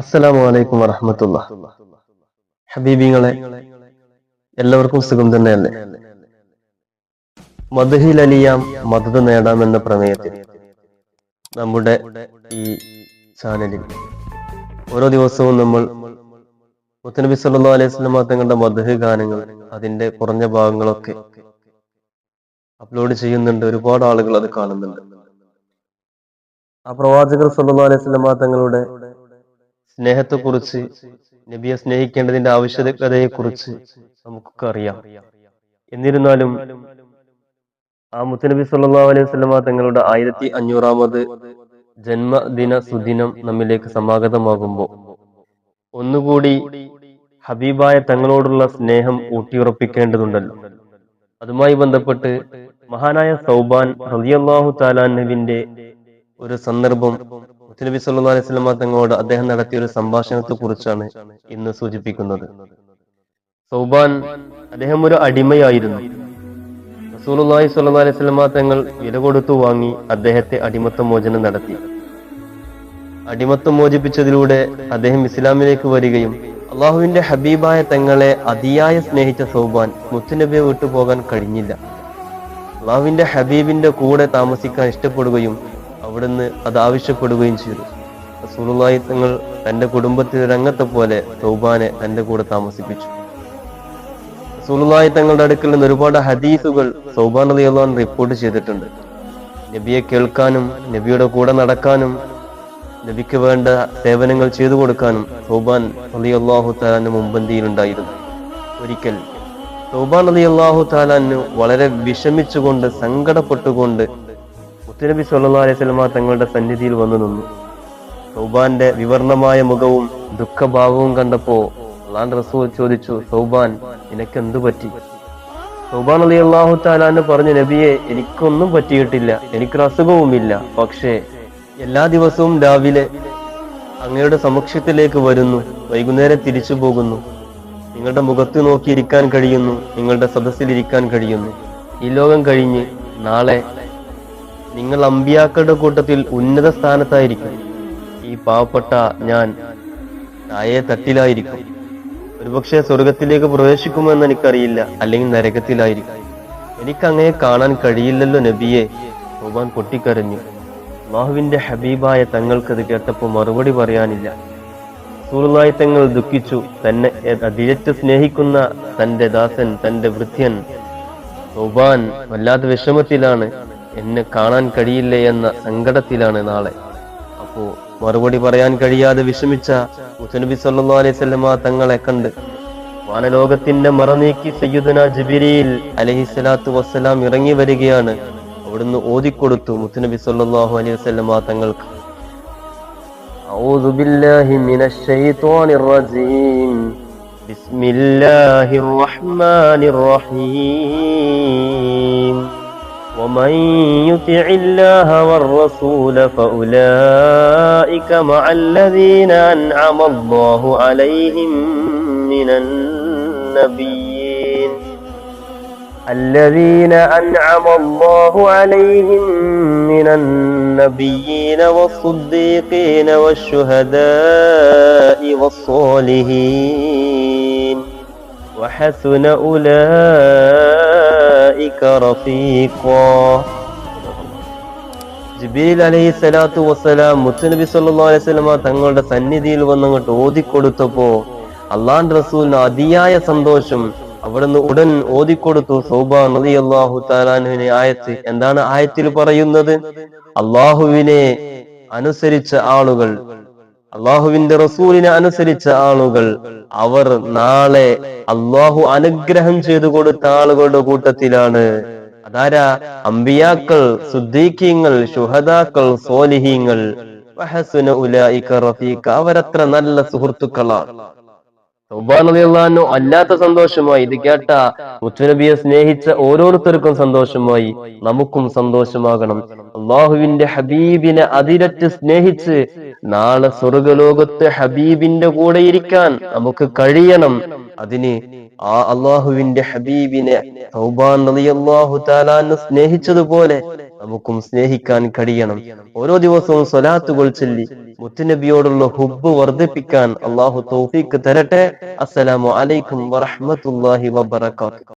അസ്സലാമു അലൈക്കും ഹബീബിങ്ങളെ എല്ലാവർക്കും സുഖം തന്നെയല്ലേ? മധുഹിൽ അലിയാം മദത് നേടാം എന്ന പ്രമേയത്തിൽ നമ്മുടെ ഈ ചാനലിൽ ഓരോ ദിവസവും നമ്മൾ മുത്തനബി സല്ലാ അലൈഹി സ്വലമ തങ്ങളുടെ മധുഹ് ഗാനങ്ങൾ അതിന്റെ കുറഞ്ഞ ഭാഗങ്ങളൊക്കെ അപ്ലോഡ് ചെയ്യുന്നുണ്ട്. ഒരുപാട് ആളുകൾ അത് കാണുന്നുണ്ട്. ആ പ്രവാചകർ സല്ലാ അലൈഹി സ്വലമ തങ്ങളുടെ സ്നേഹത്തെക്കുറിച്ച് നബിയെ സ്നേഹിക്കേണ്ടതിന്റെ ആവശ്യകതയെക്കുറിച്ച് നമുക്കൊക്കെ അറിയാം. എന്നിരുന്നാലും ആ മുത്തനബി സല്ലാ അലൈഹി സ്വലമ തങ്ങളുടെ ആയിരത്തി അഞ്ഞൂറാമത് ജന്മദിന സുദിനം നമ്മിലേക്ക് സമാഗതമാകുമ്പോൾ ഒന്നുകൂടി ഹബീബായ തങ്ങളോടുള്ള സ്നേഹം ഊട്ടിയുറപ്പിക്കേണ്ടതുണ്ടല്ലോ. അതുമായി ബന്ധപ്പെട്ട് മഹാനായ സൗബാൻ റലിയല്ലാഹു നബിന്റെ ഒരു സന്ദർഭം മുത്തനബി സല്ലാ അലൈഹി സ്വലമ തങ്ങളോട് അദ്ദേഹം നടത്തിയ ഒരു സംഭാഷണത്തെ കുറിച്ചാണ് ഇന്ന് സൂചിപ്പിക്കുന്നത്. സൗബാൻ അദ്ദേഹം ഒരു അടിമയായിരുന്നു. റസൂലുള്ളാഹി സ്വല്ലല്ലാഹി അലൈഹി വസല്ലമ തങ്ങൾ വില കൊടുത്തു വാങ്ങി അദ്ദേഹത്തെ അടിമത്ത മോചനം നടത്തി. അടിമത്തം മോചിപ്പിച്ചതിലൂടെ അദ്ദേഹം ഇസ്ലാമിലേക്ക് വരികയും അള്ളാഹുവിന്റെ ഹബീബായ തങ്ങളെ അതിയായ സ്നേഹിച്ച സൗബാൻ മുത്തുനബിയെ വിട്ടുപോകാൻ കഴിഞ്ഞില്ല. അള്ളാഹുവിന്റെ ഹബീബിന്റെ കൂടെ താമസിക്കാൻ ഇഷ്ടപ്പെടുകയും അവിടുന്ന് അത് ആവശ്യപ്പെടുകയും ചെയ്തു. റസൂലുള്ളാഹി തങ്ങൾ തന്റെ കുടുംബത്തിലെ രംഗത്തെ പോലെ തൗബാനെ തന്റെ കൂടെ താമസിപ്പിച്ചു. റസൂലുള്ളാഹി തങ്ങളുടെ അടുക്കൽ നിന്ന് ഒരുപാട് ഹദീസുകൾ സൗബാൻ അള്ളഹാൻ റിപ്പോർട്ട് ചെയ്തിട്ടുണ്ട്. നബിയെ കേൾക്കാനും നബിയുടെ കൂടെ നടക്കാനും നബിക്ക് വേണ്ട സേവനങ്ങൾ ചെയ്തു കൊടുക്കാനും സൗബാൻ അലി അള്ളാഹു താലാന്റെ മുമ്പന്തിയിലുണ്ടായിരുന്നു ഒരിക്കൽ സൗബാൻ അള്ളാഹു താലാന് വളരെ വിഷമിച്ചുകൊണ്ട് സങ്കടപ്പെട്ടുകൊണ്ട് മുത്തുനബി സല്ലാ അലൈഹി സ്വലമ തങ്ങളുടെ സന്നിധിയിൽ വന്നു നിന്നു. സൗബാന്റെ വിവർണമായ മുഖവും ദുഃഖഭാവവും കണ്ടപ്പോ അള്ളാൻ റസൂൽ ചോദിച്ചു സൗബാൻ നിനക്കെന്തു പറ്റി? സൗബാൻ അലി അള്ളാഹു താലാന്ന് പറഞ്ഞു നബിയെ എനിക്കൊന്നും പറ്റിയിട്ടില്ല. എനിക്കൊരു അസുഖവുമില്ല. പക്ഷേ എല്ലാ ദിവസവും രാവിലെ അങ്ങയുടെ സമക്ഷത്തിലേക്ക് വരുന്നു. വൈകുന്നേരം തിരിച്ചു പോകുന്നു. നിങ്ങളുടെ മുഖത്ത് നോക്കിയിരിക്കാൻ കഴിയുന്നു. നിങ്ങളുടെ സദസ്സിലിരിക്കാൻ കഴിയുന്നു. ഈ ലോകം കഴിഞ്ഞ് നാളെ നിങ്ങൾ അമ്പിയാക്കളുടെ കൂട്ടത്തിൽ ഉന്നത സ്ഥാനത്തായിരിക്കും. ഈ പാവപ്പെട്ട ഞാൻ തായെ തട്ടിലായിരിക്കും. ഒരുപക്ഷെ സ്വർഗത്തിലേക്ക് പ്രവേശിക്കുമെന്ന് എനിക്കറിയില്ല അല്ലെങ്കിൽ നരകത്തിലായിരിക്കും. എനിക്കങ്ങനെ കാണാൻ കഴിയില്ലല്ലോ നബിയെ ഭഗവാൻ പൊട്ടിക്കരഞ്ഞു. അള്ളാഹുവിന്റെ ഹബീബായ തങ്ങൾക്കത് കേട്ടപ്പോൾ മറുപടി പറയാനില്ല. സൂറുലായി തങ്ങൾ ദുഃഖിച്ചു. തന്നെ അതിരറ്റ് സ്നേഹിക്കുന്ന തന്റെ ദാസൻ തന്റെ വൃത്യൻ റൂബാൻ വല്ലാത്ത വിഷമത്തിലാണ്. എന്നെ കാണാൻ കഴിയില്ലേ എന്ന സങ്കടത്തിലാണ് നാളെ അപ്പോ മറുപടി പറയാൻ കഴിയാതെ വിഷമിച്ച മുത്തനബി സല്ലാ അലൈഹി സ്വലമ തങ്ങളെ കണ്ട് വാനലോകത്തിന്റെ മറനീക്കി സയ്യുദന ജബിരിയിൽ അലഹി സ്വലാത്തു വസ്സലാം ഇറങ്ങി വരികയാണ് അവിടുന്ന് ഓതിക്കൊടുത്തു മുത്തനബി സല്ലാഹു അലൈഹി വസല്ലമ തങ്ങൾക്ക് أعوذ بالله من الشيطان الرجيم بسم الله الرحمن الرحيم ومن يطع الله والرسول فأولئك مع الذين أنعم الله عليهم من النبيين. الذين أنعم الله عليهم من النبيين والصديقين والشهداء والصالحين. وحسن أولئك رفيقا ജിബീൽ അലൈഹി സ്വലാത്തു വസ്സലാം മുത്തുനബി സല്ലാ അലൈഹി സ്വലമ തങ്ങളുടെ സന്നിധിയിൽ വന്നങ്ങോട്ട് ഓതിക്കൊടുത്തപ്പോ അള്ളാൻ റസൂലിന് അതിയായ സന്തോഷം അവിടുന്ന് ഉടൻ ഓതിക്കൊടുത്തു സൗബാൻ നദി അള്ളാഹു താലാനുവിനെ ആയത്ത് എന്താണ് ആയത്തിൽ പറയുന്നത് അള്ളാഹുവിനെ അനുസരിച്ച ആളുകൾ അള്ളാഹുവിന്റെ റസൂലിനെ അനുസരിച്ച ആളുകൾ അവർ നാളെ അള്ളാഹു അനുഗ്രഹം ചെയ്തു കൊടുത്ത ആളുകളുടെ കൂട്ടത്തിലാണ്. അതാരാ? അമ്പിയാക്കൾ സുദ്ദീഖ്യങ്ങൾ ശുഹദാക്കൾ സോലിഹീങ്ങൾ. അവരത്ര നല്ല സുഹൃത്തുക്കളാണ് അല്ലാത്ത സന്തോഷമായി. ഇത് കേട്ട മുത്തുനബിയെ സ്നേഹിച്ച ഓരോരുത്തർക്കും സന്തോഷമായി. നമുക്കും സന്തോഷമാകണം. അള്ളാഹുവിന്റെ ഹബീബിനെ അതിരറ്റ് സ്നേഹിച്ച് നാളെ സ്വർഗലോകത്ത് ഹബീബിന്റെ കൂടെ ഇരിക്കാൻ നമുക്ക് കഴിയണം. അതിന് ആ അള്ളാഹുവിന്റെ ഹബീബിനെ സൗബാൻ അലി അള്ളാഹു താലാന്ന് സ്നേഹിച്ചതുപോലെ നമുക്കും സ്നേഹിക്കാൻ കഴിയണം. ഓരോ ദിവസവും സ്വലാത്തുകൾ ചൊല്ലി മുത്തുനബിയോടുള്ള ഹുബ് വർദ്ധിപ്പിക്കാൻ അള്ളാഹു തൗഫീക്ക് തരട്ടെ. അസ്സലാമു അലൈക്കും വറഹ്മത്തുള്ളാഹി വബറകാതുഹു.